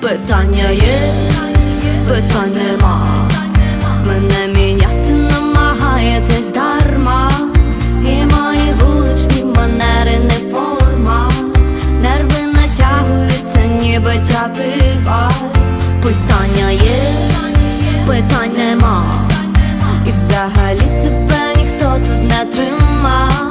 Питання є, питань нема. Мене міняти намагаєтесь дарма. І мої вуличні манери не форма. Нерви натягуються, ніби тятива. Питання є, питань нема. І взагалі тебе ніхто тут не трима.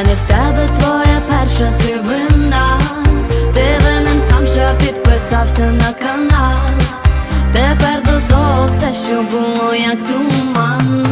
Мене в тебе твоя перша сивина. Ти винен сам, що підписався на канал. Тепер до того все, що було як туман.